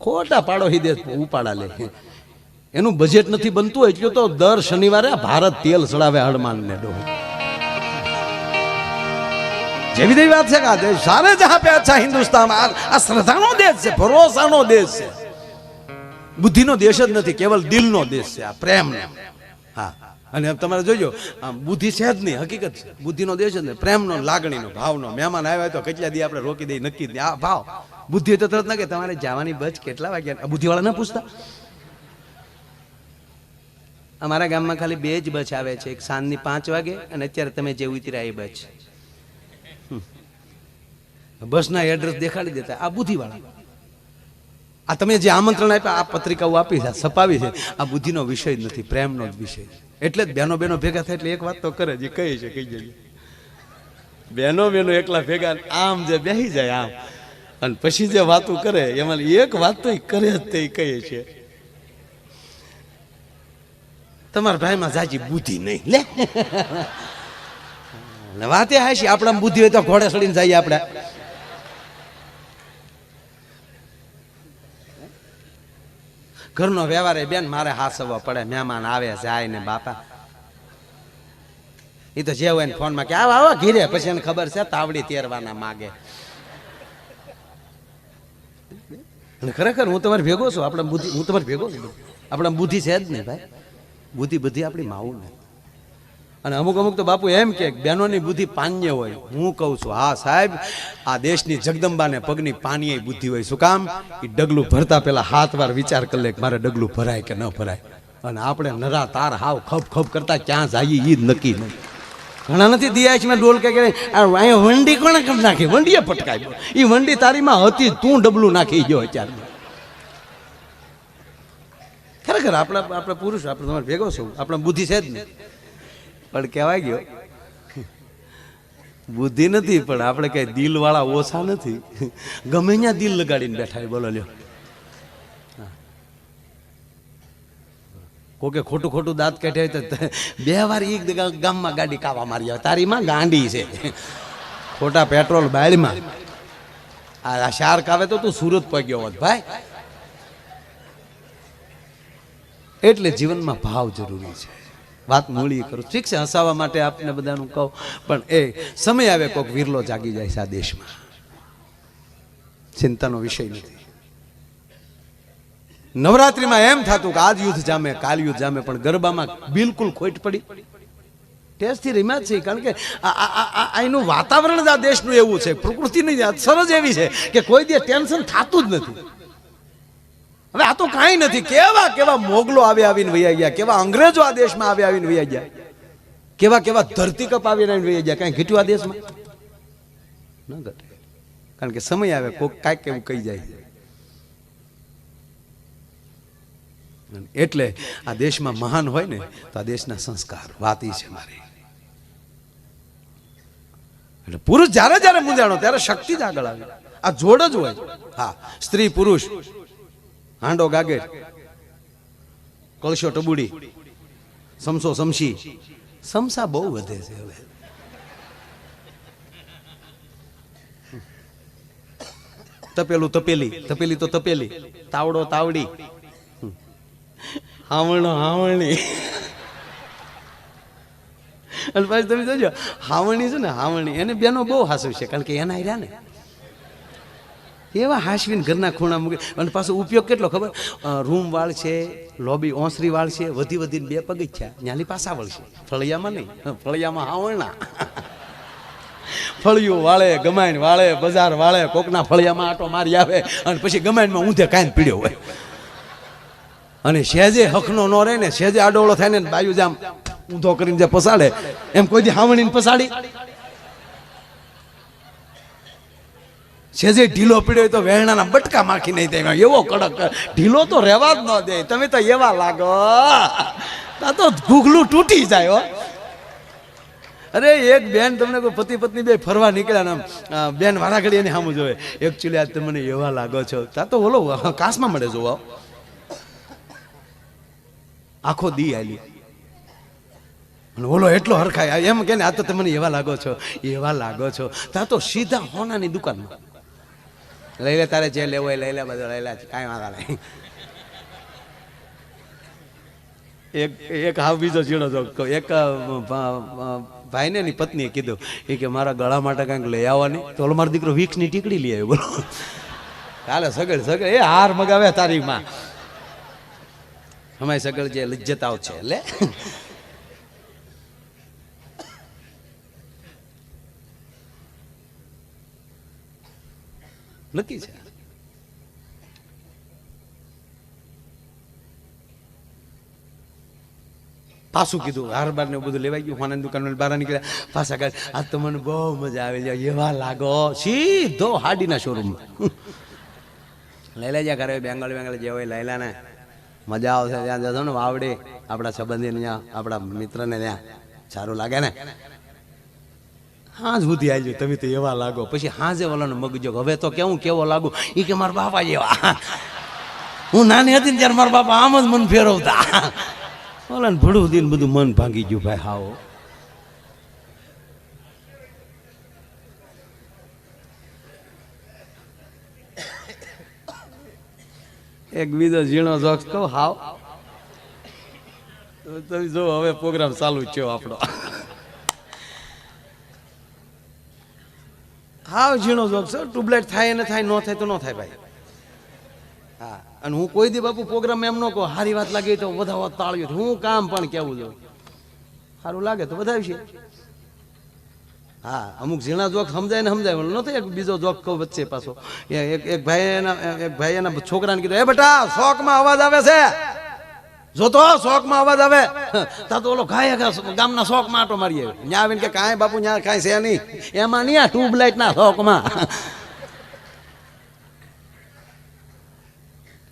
ખોટા પાડો હિદે ઉપાડા લે. એનું બજેટ નથી બનતું, એટલું તો દર શનિવારે ભારત તેલ ચડાવે હનુમાન ને ડો જેવી તેવી વાત છે કે સારે જહાં પે અચ્છા હિન્દુસ્તાન, આ શ્રદ્ધાનો દેશ છે, ભરોસાનો દેશ છે. બુદ્ધિનો દેશ જ નથી, કેવલ દિલનો દેશ છે, આ પ્રેમ હા. અને તમારે જોજો બુદ્ધિ છે જ નહીં, હકીકત છે. બુદ્ધિનો દેશ જ નહીં, પ્રેમનો લાગણીનો, ભાવનો. મહેમાન આવ્યા તો કેટલા દી આપણે રોકી દઈએ, નક્કી આ ભાવ. બુદ્ધિ તો તરત ના કે તમારે જવાની બચ કેટલા વાગ્યા બુદ્ધિવાળા ના પૂછતા. અમારા ગામમાં ખાલી બે જ બચ આવે છે. એક સાંજની પાંચ વાગે અને અત્યારે તમે જે ઉતર્યા એ બચ બસના એડ્રેસ દેખાડી દેતા. આ બુદ્ધિવાળા. આ તમે જે આમંત્રણ આપ્યા, આ પત્રિકાઓ આપી છે છપાવી છે, આ બુદ્ધિનો વિષય જ નથી, પ્રેમનો જ વિષય એટલે જ બેનો બેનો ભેગા થાય એટલે એક વાત તો કરે જે કહે છે, કહી જઈએ બહેનો બેનો એકલા ભેગા, આમ જે બેસી જાય, આમ. અને પછી જે વાતો કરે, એમાં એક વાત તો કરે જ તે કહે છે. તમારા ભાઈમાં જાજી બુદ્ધિ નહીં, લે. વાતે હાશી આપણા બુદ્ધિ હોય તો ઘોડે સડીને જઈએ આપણે. ઘરનો વ્યવહાર એ બેન, મારે હાસવો પડે, મહેમાન આવે, જાય ને બાપા. એ તો જે હોય ને ફોનમાં કે, આવો આવો, ઘીરે. પછી એને ખબર છે, તાવડી તેરવાના માગે. અને ખરેખર હું તમારે ભેગો છું. આપણે બુદ્ધિ હું તમારે ભેગો છું. આપણા બુદ્ધિ છે જ નહીં ભાઈ. બુદ્ધિ બધી આપણી માવું ને. અને અમુક અમુક તો બાપુ એમ કે બહેનોની બુદ્ધિ પાન્ય હોય. હું કહું છું, હા, સાહેબ, આ દેશની જગદંબાને પગની પાનીય બુદ્ધિ હોય. શું કામ? એ ડગલું ભરતા પહેલાં હાથ વાર વિચાર કરી લે કે મારે ડગલું ભરાય કે ન ભરાય. અને આપણે નરા તાર હાવ ખપ ખપ કરતા ક્યાં જઈએ એ જ નક્કી નહીં. ઘણા નથી દિયા છે, મેં ડોલ કે અહીંયા વંડી કોણે કરી નાખી? વંડીએ પટકાઈ એ વંડી તારીમાં હતી તું ડબલું નાખી ગયો અત્યારે. ખરેખર આપણા આપણે પુરુષ, આપણે તમારે ભેગો છું. આપણે બુદ્ધિ છે જ નહીં. પણ કહેવાય ગયો, બુદ્ધિ નથી, પણ આપણે કઈ દિલવાળા ઓછા નથી. ગમે ત્યાં દિલ લગાડીને બેઠા બોલો લ્યો. કોકે ખોટું ખોટું દાંત કાઢે તો બે વાર ગ- ગામમાં ગાડી કાવા મારી આવે. તારીમાં ગાંડી છે. ખોટા પેટ્રોલ બાળમાં આ શાર્ક આવે તો તું સુરત પગ્યો હોત, ભાઈ. એટલે જીવનમાં ભાવ જરૂરી છે. વાત મૂળી કરું. ઠીક છે, હસાવવા માટે આપને બધાનું કહું. પણ એ, સમય આવે કોઈક વિરલો જાગી જાય છે આ દેશમાં. ચિંતાનો વિષય નથી. નવરાત્રીમાં એમ થતું કે આજ યુદ્ધ જામે, કાલ યુદ્ધ જામે, પણ ગરબામાં બિલકુલ ખોટ પડી. ટેસ્ટથી રીમાં છે કારણ કે એનું વાતાવરણ જ આ દેશનું એવું છે, પ્રકૃતિની અસર જ એવી છે કે કોઈ દે ટેન્શન થતું જ નથી. હવે આ તો કાંઈ નથી. કેવા કેવા મોગલો આવી આવીને વૈયા ગયા? કેવા અંગ્રેજો આ દેશમાં આવી આવીને વૈયા ગયા? કેવા કેવા ધરતીકપ આવીને આવીને વૈયા ગયા? કાંઈ ઘટ્યું આ દેશમાં? ન ઘટે. કારણ કે સમય આવે, કોક કાંઈક એવું કહી જાય છે અને એટલે આ દેશમાં મહાન હોય ને, તો આ દેશના સંસ્કાર, વાત છે મારી. એટલે પુરુષ જ્યારે જ્યારે મૂંઝાણો, ત્યારે શક્તિ જ આગળ આવે. આ જોડ જ હોય. હા, સ્ત્રી પુરુષ, હાંડો ગાગેર કળશો ટબુડી, સમસો સમસી સમસા બહુ વધે છે હવે. તપેલું તપેલી તપેલી તો તપેલી, તાવડો તાવડી. હાવણો, હાવણી. અને પાછી તમે જોજો, હાવણી છે ને, હાવણી. એને બેનો બહુ હાસવ છે, કારણ કે એના રહ્યા ને. એવા હાસવીને ઘરના ખૂણા મૂકે અને પાછો ઉપયોગ કેટલો ખબર? રૂમ વાળ છે, લોબી ઓસરી વાળ છે, વધી વધીને બે પગથિયા ન્યાલી પાસા વળશે ફળિયામાં નહીં ફળિયામાં હાવણના ફળિયું વાળે ગમાઈન વાળે, બજાર વાળે, કોકના ફળિયામાં આટો મારી આવે, અને પછી ગમાઈનમાં ઊંધે કાંઈ પીડ્યો હોય. અને શેજે હકનો ન રહે ને શેજે આડોળો થાય ને બાયુ જામ ઊંધો કરીને જે પસાડે, એમ કોઈ દી હાવણીને પસાડી. શેજે ઢીલો પીડ્યો તો વેરણાના બટકા માખી નહીં થાય એવો કડક, ઢીલો તો રહેવા જ ન દે. તમે તો એવા લાગો. આ તો ઘૂઘલું તૂટી જાય, હો. અરે, એક બેન તમને કોઈ પતિ પત્ની બે ફરવા નીકળ્યા ને બેન વારાઘડી એની સામું જોવે. એકચ્યુઅલી આજ તમે મને એવા લાગો છો. તા તો ઓલો કાસમાં મળે, જોવા. આખો દી આલી અને ઓલો એટલો હરખાય. એમ કે ને, આ તો તમે મને એવા લાગો છો, એવા લાગો છો. ત્યાં તો સીધા હોનાની દુકાનમાં. લઈ લે, તારે જે લેવો લઈ લે, બધો લઈ લે, કાંઈ વાંધા નહીં. એક એક હાવ બીજો જીણો જોક એક ભાઈને ની પત્નીએ કીધું એ કે, મારા ગળા માટે કંઈક લઈ આવવાની. તો મારો દીકરો વિક્સની ટીકડી લઈ આવ્યો. બોલો. કાલે સગડ સગડ. એ હાર મગાવે તારી માં અમારી સગળ જે લજ્જતાઓ છે એટલે નક્કી છે? પાછું કીધું, હાર બાર ને બધું લેવાઈ ગયું હોનાની દુકાન બહાર નીકળ્યા પાછા કાઢ આ તો મને બહુ મજા આવે જાય, એવા લાગો. સીધો હાડીના શોરૂમમાં લઈ લેજા ઘરે બેંગલ બેંગલ જે હોય, લઈ લે ને. મજા આવશે ત્યાં જશો ને વાવડી. આપણા સંબંધી ત્યાં, આપણા મિત્રને ત્યાં. સારું લાગે ને? હાજ સુધી આવી તમે તો એવા લાગો. પછી હાજે ઓલાનો મગજો. હવે તો કેવું, કેવો લાગુ? એ કે મારા બાપા જેવા. હું નાની હતી ને ત્યારે મારા બાપા આમ જ મન ફેરવતા. ઓલા ભડું દીને બધું મન ભાંગી ગયું ભાઈ, હાવ. એક બીજો ઝીણો જોક્સ કહું હાવ. તમે જો હવે પ્રોગ્રામ ચાલુ જ છે આપણો. હાવ ઝીણો જોક્સ ટ્યુબલાઇટ થાય ને થાય ન થાય તો ન થાય ભાઈ. હા અને હું કોઈ દી બાપુ પ્રોગ્રામ એમ ન કહું સારી વાત લાગી તો વધાવો તાળ્યું હું કામ પણ કેવું જોઉં સારું લાગે તો વધાવશે હા, અમુક ઝીણા જોક સમજાય ને સમજાય, ઓલો એક બીજો જોક કહું વચ્ચે પાછો. એક એક ભાઈ એના એક ભાઈ એના છોકરાને કીધું, એ બેટા શોખમાં અવાજ આવે છે. જોતો શોખમાં અવાજ આવે. તા તો ઓલો ખાય ગામના શોખમાં આટો મારી આવ્યો ત્યાં આવીને કે કાંઈ બાપુ ત્યાં કાંઈ છે નહીં. એમાં નહીં આ ટ્યુબલાઇટના શોખમાં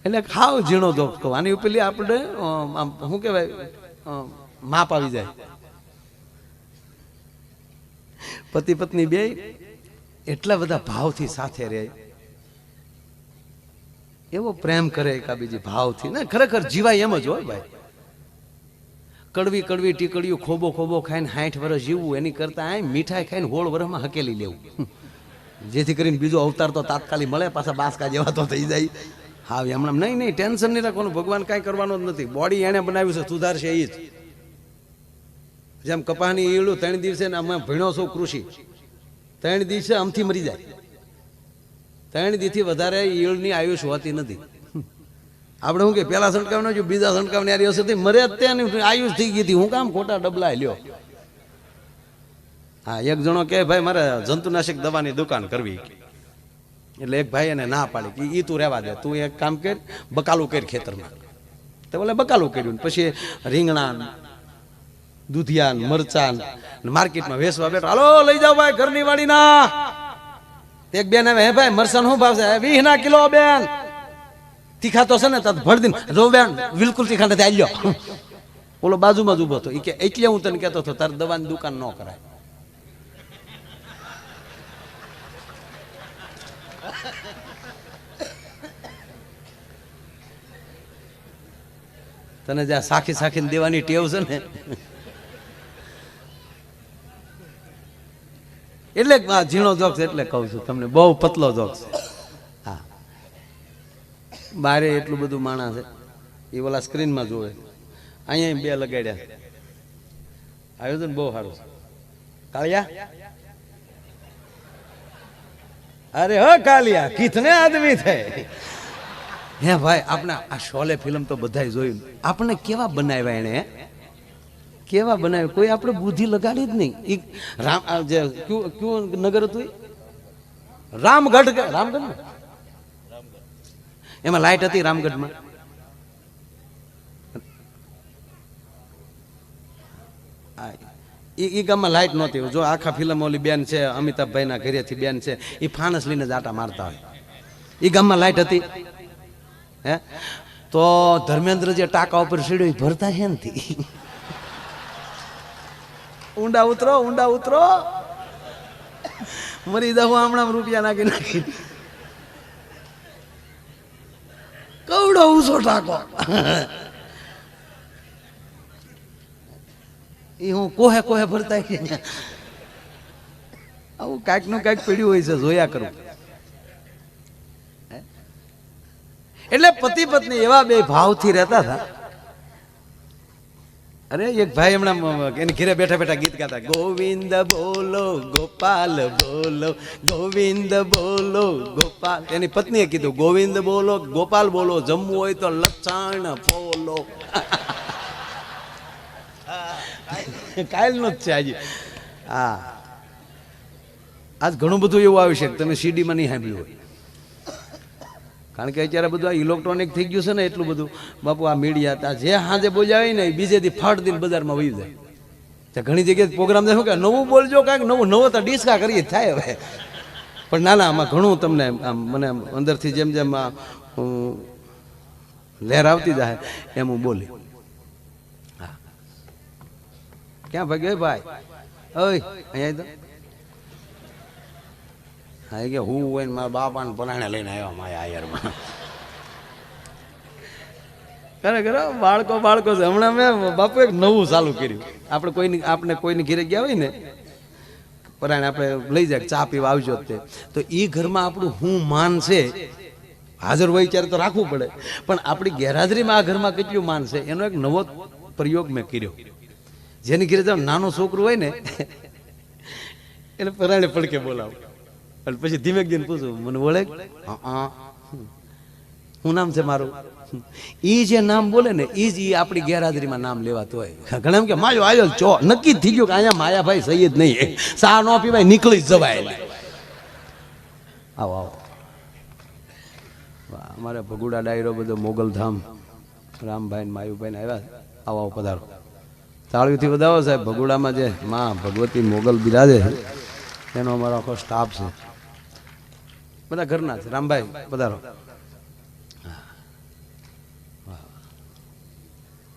એટલે ખાવ ઝીણો જોક કહું. આની પેલી આપણે આમ, શું કહેવાય? માપ આવી જાય. પતિ પત્ની બે એટલા બધા ભાવથી સાથે રહે. એવો પ્રેમ કરે એકાબીજી ભાવથી. ને, ખરેખર જીવાય એમ જ હોય ભાઈ. કડવી કડવી ટીકડીઓ ખોબો ખોબો ખાઈને સાઠ વર્ષ જીવવું, એની કરતા આ મીઠાઈ ખાઈને હોળ વર્ષમાં હકેલી લેવું. જેથી કરીને બીજો અવતાર તો તાત્કાલિક મળે, પાછા બાસકા જેવા તો થઈ જાય. હા હમણાં નહીં નહીં, ટેન્શન નહીં રાખવાનું, ભગવાન કાંઈ કરવાનું જ નથી. બોડી એણે બનાવ્યું છે, સુધારશે એ જ. જેમ કપાની ઈળું ત્રણ દિવસે ને અમે ભીણો છું કૃષિ. ત્રણ દિવસે આમથી મરી જાય. ત્રણ દીથી વધારે ઈળની આયુષ હોતી નથી. આપણે શું કે પેલા સણકાવનો જો બીજા સણકાવની આરી હશે મરે જ આયુષ થઈ ગઈ હતી. હું કામ ખોટા ડબલા લ્યો. હા, એક જણો કે ભાઈ, મારે જંતુનાશક દવાની દુકાન કરવી. એટલે એક ભાઈ એને ના પાડી કે એ તું રહેવા દે. તું એક કામ કર, બકાલું કર ખેતરમાં. તો બોલે, બકાલું કર્યું પછી રીંગણા દૂધિયાન મરચાન માર્કેટમાં વેચવા બેઠો. હાલો લઈ જાઓ ભાઈ ઘરની વાડીના એક બેન આવે હે ભાઈ મરચાં શું ભાવ છે? વીસ ના કિલો બેન. તીખા તો છે ને તત ભર દીન જો બેન બિલકુલ તીખા નથી આવ્યો ઓલો બાજુમાં જ ઊભો હતો એ કે એટલે હું તને કહેતો હતો તારે દવાની દુકાન ન કરાય. તને જ્યાં સાખી સાખીને દેવાની ટેવ છે ને એટલે આ ઝીણો જોક્સ એટલે કહું છું તમને, બહુ પતલો જોક્સ હા. બારે એટલું બધું માણસ છે, એ ઓલા સ્ક્રીનમાં જોવે. અહીંયા બે લગાડ્યા. આયોજન બહુ સારું. છે કાળિયા? અરે હ કાલિયા કિતને આદમી થે? હે ભાઈ આપણે આ શોલે ફિલ્મ તો બધાય જોયું. આપણે કેવા બનાવ્યા એને? કેવા બનાવ્યો? કોઈ આપણે બુદ્ધિ લગાડી જ નહીં. ઈ રામ જે ક્યુ ક્યુ નગર હતું રામગઢ રામગઢ એમાં લાઈટ હતી રામગઢમાં. એ ગામમાં લાઇટ નહોતી. જો આખા ફિલ્મ ઓલી બેન છે, અમિતાભભાઈના ઘરેથી બેન છે, એ ફાનસ લઈને જ આટા મારતા હોય. એ ગામમાં લાઇટ હતી. હે? તો ધર્મેન્દ્ર જે ટાંકા ઉપર સીડ્યો એ ભરતા છે નથી ઊંડા ઉતરો ઊંડા ઉતરો. મરી દઉં હમણાં રૂપિયા નાખી નાખી. કવડો ઊંચો ટાકો એ હું કોહે કોહે ભરતા આવું કાંઈકનું કાંઈક પીડ્યું હોય છે, જોયા કરું. એટલે પતિ પત્ની એવા બે ભાવથી રહેતા હતા અરે એક ભાઈ હમણાં એની ઘેરે બેઠા બેઠા ગીત ગાતા ગોવિંદ બોલો ગોપાલ બોલો ગોવિંદ બોલો ગોપાલ. એની પત્નીએ કીધું ગોવિંદ બોલો ગોપાલ બોલો જમવું હોય તો લક્ષણ બોલો. કાયલનો જ છે આજે. હા. આજ ઘણું બધું એવું આવ્યું છે કે તમે સીડીમાં નહીં સાંભળ્યું હોય. કારણ કે અત્યારે બધું આ ઇલેક્ટ્રોનિક થઈ ગયું છે ને એટલું બધું. બાપુ, આ મીડિયા ત્યાં જે હાજે બોજાવે ને એ બીજે દી ફાટ દિન બજારમાં વહી જાય. તો ઘણી જગ્યાએ પ્રોગ્રામ દેખો કે નવું બોલજો કાંઈક નવું, નવો તો ડિસ્કા કરીએ થાય હવે. પણ ના ના આમાં ઘણું તમને આમ, મને અંદરથી જેમ જેમ લહેર આવતી જાય એમ હું બોલી. હા. ક્યાં ભાગ્યો ભાઈ? ઓય, અહીંયા હા, કે હું હોય મારા બાપાને પરાણે લઈને આવ્યો મારા આયરમાં. ખરે બાળકો બાળકો છે. હમણાં મેં બાપુ એક નવું ચાલુ કર્યું. આપણે કોઈની આપણે કોઈની ઘરે ગયા હોય ને, પરાણે આપણે લઈ જાય, ચા પીવા આવજો તે. તો એ ઘરમાં આપણું હું માન છે, હાજર હોય ત્યારે તો રાખવું પડે. પણ આપણી ગેરહાજરીમાં આ ઘરમાં કેટલું માન છે, એનો એક નવો પ્રયોગ મેં કર્યો. જેની ઘરે જાવ નાનો છોકરો હોય ને એટલે પરાણે પડકે બોલાવો. અને પછી ધીમે ધીમે પૂછું મને બોલે હું નામ છે મારું? ઈ જે નામ બોલે ને ઈ જ ઈ આપણી ગેરહાજરીમાં નામ લેવાતું હોય. ઘણા એમ કે માયો આવ્યો ચો નક્કી થઈ ગયું કે અહીંયા માયાભાઈ સહી જ નહીં. સા નો પીવાય નીકળી જ જવાય. આવો આવો. અમારે ભગુડા ડાયરો બધો મોગલધામ રામભાઈ માયુભાઈ ને આવ્યા. આવો આવો પધારો. તાળીઓથી વધાવો સાહેબ ભગુડામાં જે માં ભગવતી મોગલ બિરાજે એનો અમારો આખો સ્ટાફ છે. બધા ઘરના છે રામભાઈ પધારો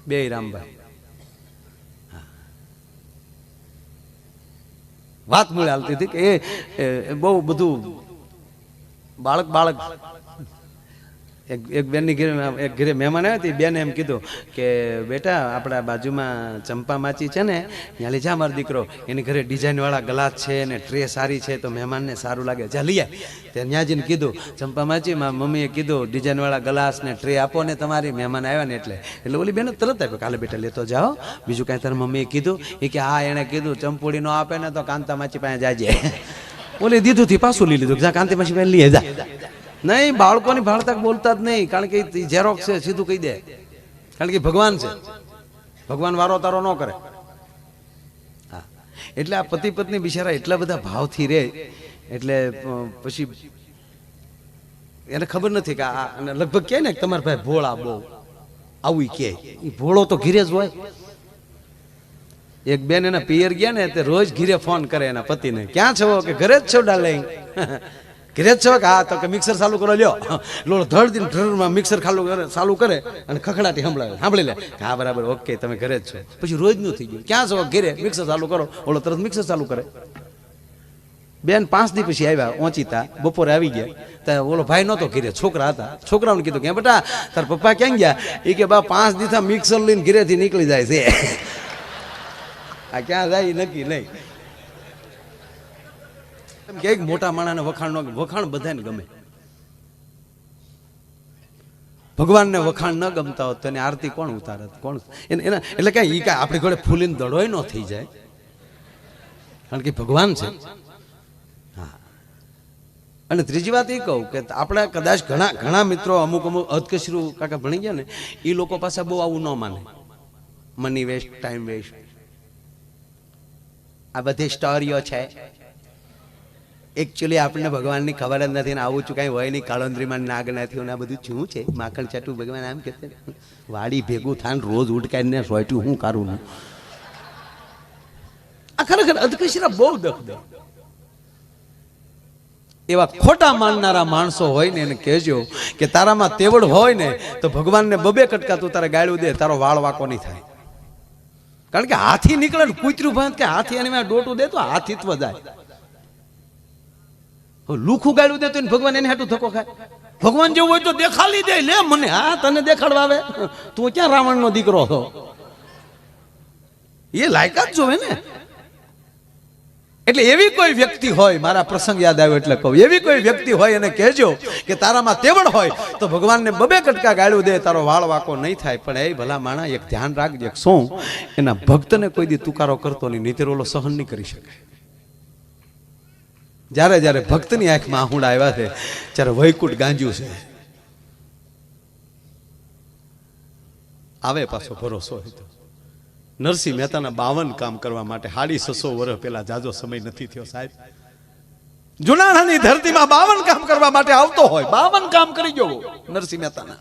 બે રામભાઈ. વાત મળે હાલતી હતી કે એ- બહુ બધું બાળક બાળક. એક એક બેનની ઘરે એક ઘરે મહેમાન આવ્યા હતી બેને એમ કીધું કે, બેટા, આપણા બાજુમાં ચંપા માચી છે ને ત્યાં લઈ જા મારો દીકરો. એની ઘરે ડિઝાઇનવાળા ગ્લાસ છે ને ટ્રે સારી છે, તો મહેમાનને સારું લાગે. જા, લઈ આય. તે ત્યાં જઈને કીધું, ચંપા માચી માં મમ્મીએ કીધું ડિઝાઇનવાળા ગ્લાસ ને ટ્રે આપો ને તમારી, મહેમાન આવ્યા ને એટલે. એટલે ઓલી બેને તરત આપ્યો કાલે બેટા, લેતો જાઓ. બીજું કાંઈ તારી મમ્મીએ કીધું, એ કે, હા, એણે કીધું, ચંપુડી નો આપે ને તો કાંતા માચી પાસે જાજે. ઓલી દીધું થી પાછું લઈ લીધું કાંતિ માસી પાસે લઈ જા. નહીં, બાળકોની ભાળતા બોલતા જ નહીં, કારણ કે ઝેરોક્ષ છે, સીધું કહી દે. કારણ કે ભગવાન છે. ભગવાન વારો તારો ન કરે. હા. એટલે આ પતિ પત્ની બિચારા એટલા બધા ભાવથી રહે એટલે પછી એને ખબર નથી કે આ, અને લગભગ કહે ને તમારા ભાઈ ભોળા બહુ. આવું કહે. એ ભોળો તો ઘીરે જ હોય. એક બેન એના પિયર ગયા ને, તે રોજ ઘીરે ફોન કરે એના પતિને. ક્યાં છો? કે ઘરે જ છો, ડાર્લિંગ? ઘરે જ છો? કે હા તો કે મિક્સર ચાલુ કરો, લ્યો. લોલો ધડ દિન ઢરમાં મિક્સર ખાલું કરે, ચાલુ કરે અને ખખડાટી સંભળાવે. સાંભળી લે. હા, બરાબર. ઓકે, તમે ઘરે જ છો. પછી રોજનું થઈ ગયું. ક્યાં છો? ઘેરે મિક્સર ચાલુ કરો. ઓલો તરત મિક્સર ચાલુ કરે. બેન, પાંચ દી પછી આવ્યા ઓંચીતા. બપોરે આવી ગયા. તો ઓલો ભાઈ નહોતો ઘીરે. છોકરા હતા. છોકરાઓને કીધું કે બેટા, તાર પપ્પા ક્યાં ગયા? એ કે, બા, પાંચ દીથા મિક્સર લઈને ઘીરેથી નીકળી જાય છે. આ ક્યાં જાય? નક્કી નહીં. એમ કે મોટા માણાને વખાણ વખાણ બધાને ગમે. ભગવાનને વખાણ ન ગમતા હોત તો એની આરતી કોણ ઉતારે કોણ એને એટલે કાંઈ ઈ કાંઈ આપણી ઘોડે ફૂલીને દડોય ન થઈ જાય. કારણ કે ભગવાન છે. હા. અને ત્રીજી વાત એ કહું કે આપણે કદાચ ઘણા ઘણા મિત્રો અમુક અમુક અધકશરું કાકા ભણી ગયા ને એ લોકો પાસે બહુ આવું ન માને. મની વેસ્ટ ટાઈમ વેસ્ટ આ બધી સ્ટોરીઓ છે. એકચ્યુઅલી આપણને ભગવાનની ખબર જ નથી ને આવું છું કાંઈ હોય નહીં. કાળોંદ્રીમાં નાગ નથી આ બધું શું છે? માખણ ચાટું ભગવાન આમ કે વાડી ભેગું થાય રોજ ઉડકાઈને સોયટું હું કરું ને? આ ખરેખર અધકશીરા બહુ દખ દે. એવા ખોટા માનનારા માણસો હોય ને એને કહેજો કે તારામાં તેવડ હોય ને તો ભગવાનને બબે કટકા તું તારે ગાળ્યું દે, તારો વાળ વાકો નહીં થાય. કારણ કે હાથી નીકળે ને કૂતરું ભાંત કે હાથી એની ડોટું દે તો હાથીત્વ જાય. લુખું ગાળ્યું દે તો ભગવાન એને હાટું ધક્કો ખાય. ભગવાન જેવું હોય તો દેખાડી દે, લે મને, હા, તને દેખાડવા આવે. તું ક્યાં રાવણનો દીકરો છો? એ લાયકાત જોવે ને. એટલે એવી કોઈ વ્યક્તિ હોય, મારા પ્રસંગ યાદ આવ્યો એટલે કહું, એવી કોઈ વ્યક્તિ હોય એને કહેજો કે તારામાં તેવડ હોય તો ભગવાનને બબે કટકા ગાળ્યું દે, તારો વાળ વાકો નહીં થાય. પણ એ ભલા માણા, એક ધ્યાન રાખજે શું એના ભક્તને કોઈ દી તુકારો કરતો નહીં નીતર ઓલો સહન નહીં કરી શકે. જ્યારે જ્યારે ભક્તની આંખમાં આહુડા આવ્યા છે, ત્યારે વૈકુટ ગાંજ્યું છે. આવે પાછો ભરોસો હોય તો. નરસિંહ મહેતાના બાવન કામ કરવા માટે હાડી સસો વર્ષ પહેલા જાજો સમય નથી થયો સાહેબ. જુનાણાની ધરતીમાં બાવન કામ કરવા માટે આવતો હોય, બાવન કામ કરી જવો નરસિંહ મહેતાના.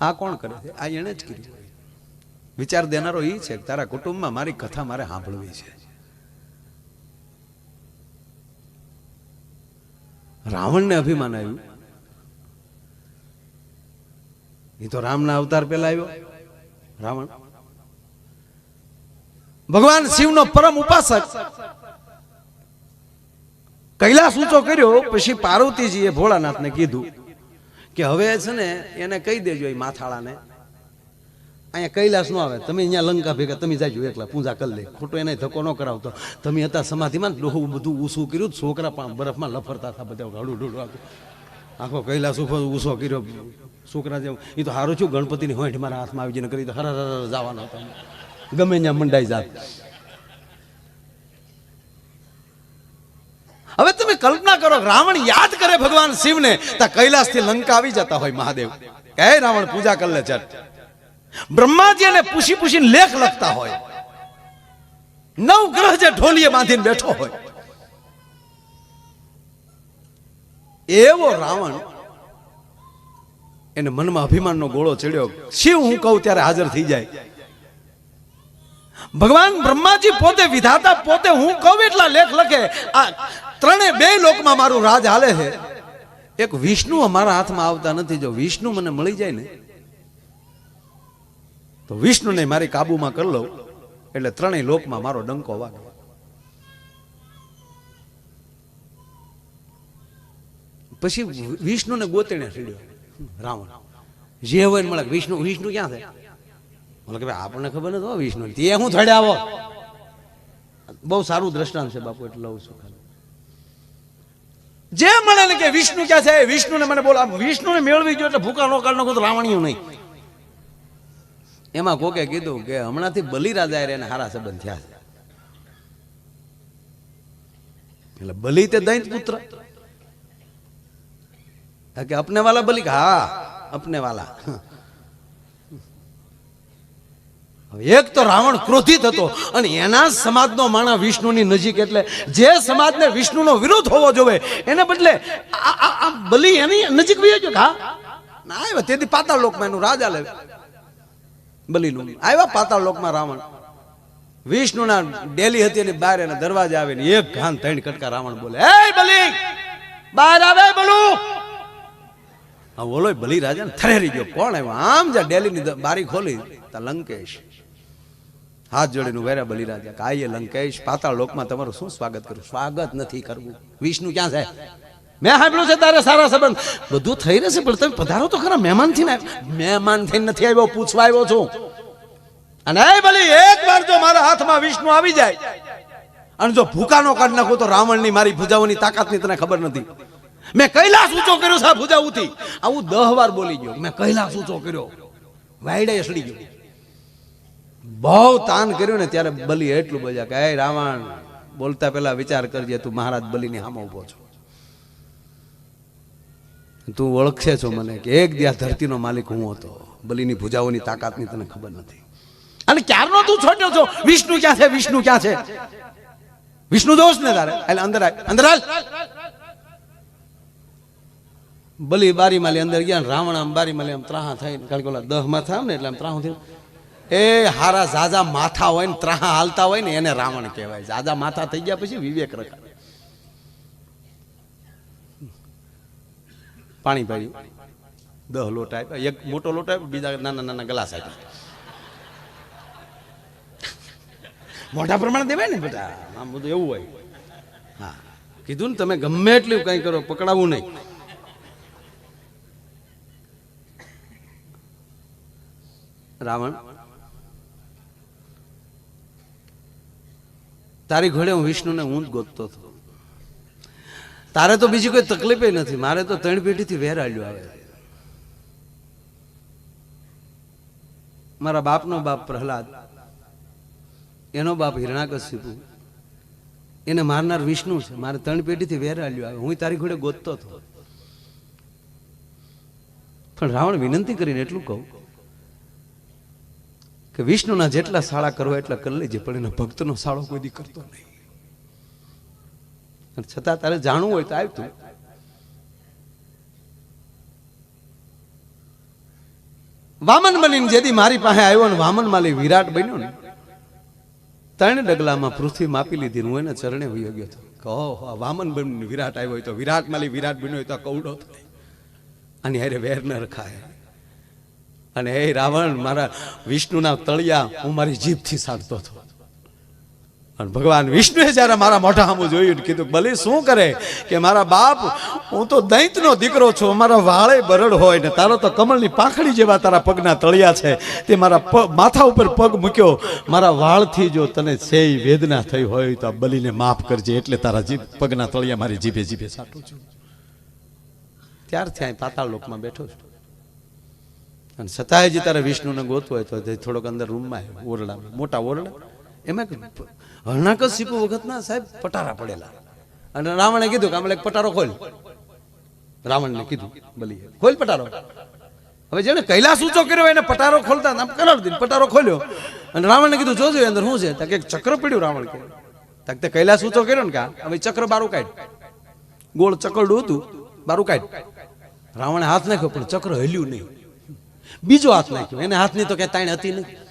આ કોણ કરે છે? આ એણે જ કર્યું. વિચાર દેનારો એ છે તારા કુટુંબમાં મારી કથા મારે સાંભળવી છે. રાવણને અભિમાન આવ્યું. એ તો રામના અવતાર પહેલા આવ્યો. રાવણ. ભગવાન શિવનો પરમ ઉપાસક. કૈલાસ ઊંચો કર્યો, પછી પાર્વતીજીએ ભોળાનાથને કીધું કે હવે છે ને એને કહી દેજો એ માથાળાને. અહીંયા કૈલાસ નો આવે. તમે અહીંયા લંકા ભેગા, તમે જાજો એકલા, પૂજા કરી લે. ખોટો એને ધક્કો ન કરાવતો. તમે હતા સમાધિમાં લોહું બધું ઊસું કર્યું છોકરા પણ બરફમાં લફરતા હતા બધા. હળું ઢુડું આખું. આખો કૈલાસ ઉપર ઊસો કર્યો. છોકરા જેમ એ તો સારું છું ગણપતિની હોંઠ મારા હાથમાં આવી જઈને કરી તો હર હર જવાનો હતો. ગમે ત્યાં મંડાઈ જાત. હવે તમે કલ્પના કરો રાવણ યાદ કરે ભગવાન શિવને ત્યાં કૈલાસથી લંકા આવી જતા હોય મહાદેવ. કહે રાવણ, પૂજા કરી લે ચટ બ્રહ્માજી એને પૂછી પૂછીને લેખ લખતા હોય. નવ ગ્રહ જે ઢોલીએ બાંધીને બેઠો હોય. એવો રાવણ એને મનમાં અભિમાનનો ગોળો ચડ્યો. શિવ હું કહું ત્યારે હાજર થઈ જાય. ભગવાન બ્રહ્માજી પોતે વિધાતા, પોતે હું કહું એટલા લેખ લખે. આ ત્રણે બે લોકમાં મારું રાજ હાલે છે. એક વિષ્ણુ અમારા હાથમાં આવતા નથી. જો વિષ્ણુ મને મળી જાય ને તો વિષ્ણુને મારી કાબુમાં કરી લઉં, એટલે ત્રણેય લોકમાં મારો ડંકો વાગે. પછી વિષ્ણુને ગોતેણે રેડ્યો. રાવણ, જે હોય મળે વિષ્ણુ વિષ્ણુ ક્યાં છે? મને કે ભાઈ, આપણને ખબર નથી વિષ્ણુ. તે હું થડે આવો. બહુ સારું દ્રષ્ટાંત છે બાપુ, એટલે લઉં છું જે મળે ને કે વિષ્ણુ ક્યાં છે વિષ્ણુને મને બોલા વિષ્ણુને મેળવી ગયો એટલે ભૂકા નો કાઢ તો રાવણીયું નહીં. એમાં કોકે કીધું કે હમણાંથી બલિરાજા એને હારા સંબંધ થયા છે. એટલે બલિ તે દૈત પુત્ર. કે અપને વાલા બલિ હા અપને વાલા એક તો રાવણ ક્રોધિત હતો અને એના સમાજનો માણા વિષ્ણુની નજીક એટલે જે સમાજને વિષ્ણુનો વિરોધ હોવો જોવે, એને બદલે આ- બલિ એની નજીક વહી હા? ના આવ્યો, તેથી પાતાળ લોકમાં એનું રાજા લે. બલિનું આવ્યા પાતાળ લોકમાં રાવણ. વિષ્ણુના ડેલી હતી અને બહાર એના દરવાજા આવીને એક ઘાન ત્રણ કટકા રાવણ બોલે એ બલી, બહાર આવે બલુ. હા, બોલો બલી રાજા થરેરી ગયો. કોણ આવ્યો? આમ જા ડેલીની ની બારી ખોલી, તા લંકેશ. હાથ જોડીને વેરા બલી રાજા. કાઈએ લંકેશ, પાતાળ લોકમાં તમારું શું સ્વાગત કરું સ્વાગત નથી કરવું. વિષ્ણુ ક્યાં છે? મેં સાંભળ્યું છે તારે સારા સંબંધ. બધું થઈ રહેશે પણ તમે પધારો તો ખરા મહેમાનથી મહેમાન થઈને નથી આવ્યો, પૂછવા આવ્યો છું. અને ભલી એક વાર જો મારા હાથમાં વિષ્ણુ આવી જાય, અને જો ભૂકાનો કાઢ નાખું તો રાવણની મારી ભુજાઓની તાકાતની તને ખબર નથી. મેં કૈલાસ ઊંચો કર્યો છે આ ભુજાઓથી. આવું દહ વાર બોલી ગયો. મેં કૈલાસ ઊંચો કર્યો. વાયડે સડી ગયો. બહુ તાન કર્યું ને ત્યારે બલી એટલું બોલ્યા કે રાવણ, બોલતા પહેલા વિચાર કરજે, તું મહારાજ બલીની સામે ઊભો છો. તું ઓળખે છો મને કે એક દિયા ધરતીનો માલિક હું હતો. બલીની ભુજાઓની તાકાતની તને ખબર નથી. અને ક્યારનો તું છોડ્યો છો? વિષ્ણુ ક્યાં છે? વિષ્ણુ ક્યાં છે? વિષ્ણુ દોષ ને તારે. એટલે અંદર અંદર બલી બારી માલી અંદર ગયા રાવણ આમ બારી માલી આમ ત્રાહા થઈ કારણ કે ઓલા દહમાં થાવ ને એટલે આમ ત્રાહું થયું. એ હારા ઝાઝા માથા હોય ને ત્રાહા હાલતા હોય ને એને રાવણ કહેવાય. ઝાઝા માથા થઈ ગયા પછી વિવેક રખાય. પાણી પાડ્યું દહ લોટ આપ્યા. એક મોટો લોટ આપ્યો, બીજા નાના નાના ગ્લાસ આપ્યા. મોટા પ્રમાણે દેવાય ને બેટા આમ બધું એવું હોય. હા. કીધું ને તમે ગમે એટલું કંઈ કરો, પકડાવું નહીં. રાવણ. તારી ઘોડે હું વિષ્ણુને હું જ ગોતતો હતો. તારે તો બીજી કોઈ તકલીફ નથી. મારે તો ત્રણ પેઢીથી વેર આલ્યું આવે. મારા બાપનો બાપ પ્રહલાદ, એનો બાપ હિરણાકશિપુ એને મારનાર વિષ્ણુ છે. મારે ત્રણ પેઢીથી વેર આલ્યું આવે. હું તારી ઘોડે ગોતતો હતો. પણ રાવણ વિનંતી કરીને એટલું કહું કે વિષ્ણુના જેટલા શાળા કરવા એટલા કરી લેજે, પણ એના ભક્તનો શાળો કોઈ દી કરતો નહીં. છતાં તારે જાણવું હોય તો આવતું વામન બનીને જેથી મારી પાસે આવ્યો ને વામન માલી વિરાટ બન્યો ને, ત્રણ ડગલામાં પૃથ્વી માપી લીધી હું એને ચરણે વયો ગયો હતો કહો, આ વામન બનીને વિરાટ આવ્યો હોય તો વિરાટ માલી વિરાટ બન્યો હોય તો કૌડો થાય અને હારે વેર ન રખાય. અને એ રાવણ મારા વિષ્ણુના તળિયા હું મારી જીભથી સાધતો હતો. અને ભગવાન વિષ્ણુએ જ્યારે મારા મોઢા સામું જોયું કીધું, ભલે શું કરે કે મારા બાપ, હું તો દૈંતનો દીકરો છું મારા વાળે બરડ હોય ને તારો તો કમળની પાંખડી જેવા તારા પગના તળિયા છે. તે મારા માથા ઉપર પગ મૂક્યો, મારા વાળથી જો તને સેય વેદના થઈ હોય તો આ બલીને માફ કરજે, એટલે તારા જીભ પગના તળિયા મારી જીભે જીભે સાટું છું. ત્યારથી અહીં પાતાળ લોકમાં બેઠો છું. અને છતાંય જે તારે વિષ્ણુને ગોતવું હોય તો થોડોક અંદર રૂમમાં ઓરડા મોટા ઓરડા. એમાં હરણાકસ સીપુ વખતના સાહેબ પટારા પડેલા. અને રાવણે કીધું કે આમ એક પટારો ખોલ. રાવણને કીધું બલી ખોલ પટારો. હવે જેને કૈલાસ ઊંચો કર્યો એને પટારો ખોલતા આમ કરાર દીધું, પટારો ખોલ્યો. અને રાવણને કીધું, જોજો અંદર શું છે? ત્યાં એક ચક્ર પડ્યું રાવણ કે. તાકે તે કૈલાસ ઊંચો કર્યો ને કા હવે ચક્ર બારું કાઢ. ગોળ ચકરડું હતું, બારું કાઢ. રાવણે હાથ નાખ્યો, પણ ચક્ર હલ્યું નહીં. બીજો હાથ નાખ્યો. એને હાથની તો કે તાણ હતી નહીં.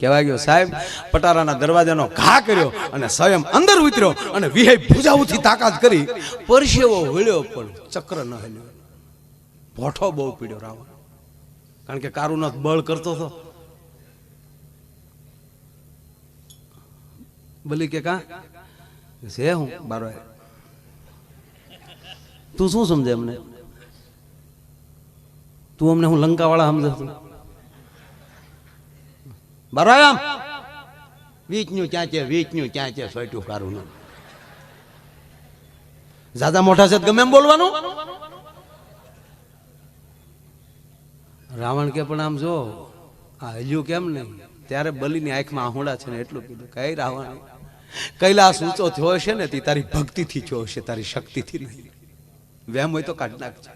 કહેવાય ગયો, સાહેબ, પટારાના દરવાજાનો ઘા કર્યો અને સ્વયં અંદર ઉતર્યો અને વિહય ભૂજાઉથી તાકાત કરી પરસેવો હળ્યો પણ ચક્ર ન હલ્યો. ભોઠો બહુ પીડ્યો રાવણ. કારણ કે કારુનાથ બળ કરતો હતો. બલી કે કા? છે હું બારો. તું શું સમજે અમને? તું અમને હું લંકાવાળા સમજે? બરાબર? આમ વીચનું છે વીચનું સોયટું કારું નહીં મોટા છે ગમે એમ બોલવાનું? રાવણ કે પણ આમ જો, આ હજુ કેમ નહીં? ત્યારે બલીની આંખમાં આહોડા છે ને એટલું કીધું, કઈ રાવણ? કૈલાસ ઊંચો થયો છે ને તે તારી ભક્તિથી થયો હશે, તારી શક્તિથી નહીં. વેમ હોય તો કાઢ નાખજે.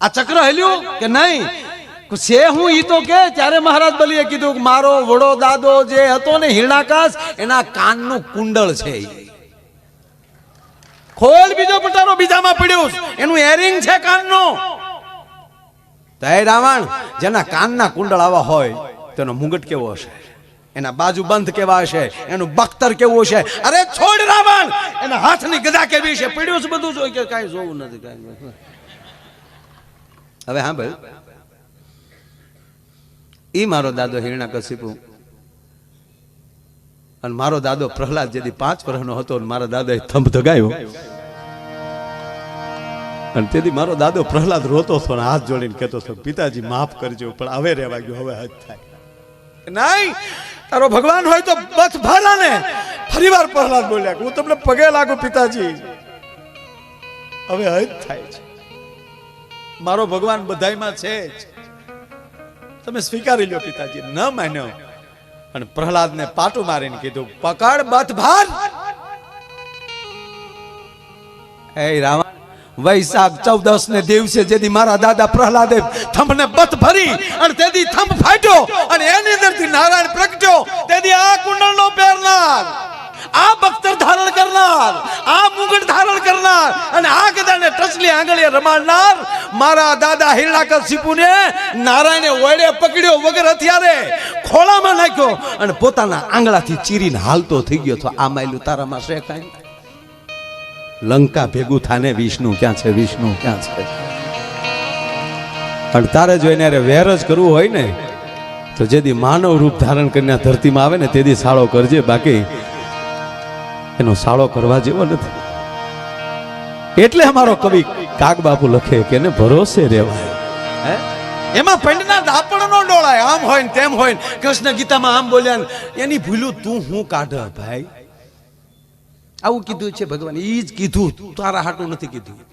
આ ચક્ર હેલ્યું કે નહીં? છે હું ઈ તો કે, ત્યારે મહારાજ બલીએ કીધું કે મારો વડો દાદો જે હતો ને હિરણાકાશ, એના કાનનું કુંડળ છે ખોલ બીજો પટારો, બીજામાં પડ્યો. એનું એરિંગ છે કાનનું. તય રાવણ, જેના કાનના કુંડળ આવા હોય, તેનો મુંગટ કેવો હશે? એના બાજુ બંધ કેવા હશે? એનું બખ્તર કેવું હશે? અરે છોડ રાવણ! એના હાથની ગદા કેવી છે પડ્યું બધું જોઈ કે કાંઈ જોવું નથી, કાંઈ હવે હા ભાઈ. ઈ મારો દાદો હિરણાકશિપુ અને મારો દાદો પ્રહલાદ જેથી પાંચ વર્ષનો હતો અને મારા દાદાએ થંભ ધગાયો. અને તેથી મારો દાદો પ્રહલાદ રોતો હતો અને હાથ જોડીને કહેતો હતો, પિતાજી, માફ કરજો, પણ હવે રહેવા ગયો હવે હજ થાય. નહીં, તારો ભગવાન હોય તો બસ ભાલા ને. ફરીવાર પ્રહલાદ બોલ્યા, હું તમને પગે લાગુ, પિતાજી. હવે હજ થાય છે. મારો ભગવાન બધાયમાં છે જ. તમે સ્વીકારી લો પિતાજી, ન માન્યો. અને પ્રહલાદને પાટું મારીને કીધું, પકડ બત ભાર એ રાવણ વૈશાખ ચૌદસ ને દિવસે જેથી મારા દાદા પ્રહલાદે થંભને બત ભરી અને તેથી થંભ ફાટ્યો અને એની અંદરથી નારાયણ પ્રગટ્યો, તેથી આ કુંડળનો પહેરનાર, આ બખ્તર ધારણ કરનાર, આ મુગટ ધારણ કરનાર અને આ ગદાને ટસલી આંગળીએ રમાડનાર. મારા દાદા હિરણાકશિપુને નારાયણે ઓયડે પકડ્યો વગર હથિયારે ખોળામાં નાખ્યો અને પોતાના આંગળાથી ચીરીને હાલતો થઈ ગયો. તો આ માયલું તારામાં છે કાંઈ? લંકા ભેગું થાને વિષ્ણુ. ક્યાં છે વિષ્ણુ? ક્યાં છે? પણ તારે જો એને વેર જ કરવું હોય ને, તો જે દી માનવ રૂપ ધારણ કરીને ધરતીમાં આવે ને તેથી સાળો કરજે. બાકી એનો સાળો કરવા જેવો નથી. એટલે અમારો કવિ કાગ બાપુ લખે કે એને ભરોસે રહેવાય. એમાં પંડના દાપણ નો ડોળાય. આમ હોય ને તેમ હોય ને. કૃષ્ણ ગીતામાં આમ બોલ્યા ને, એની ભૂલું તું હું કાઢ ભાઈ. આવું કીધું છે ભગવાન. ઈ જ કીધું. તારા હાટું નથી કીધું.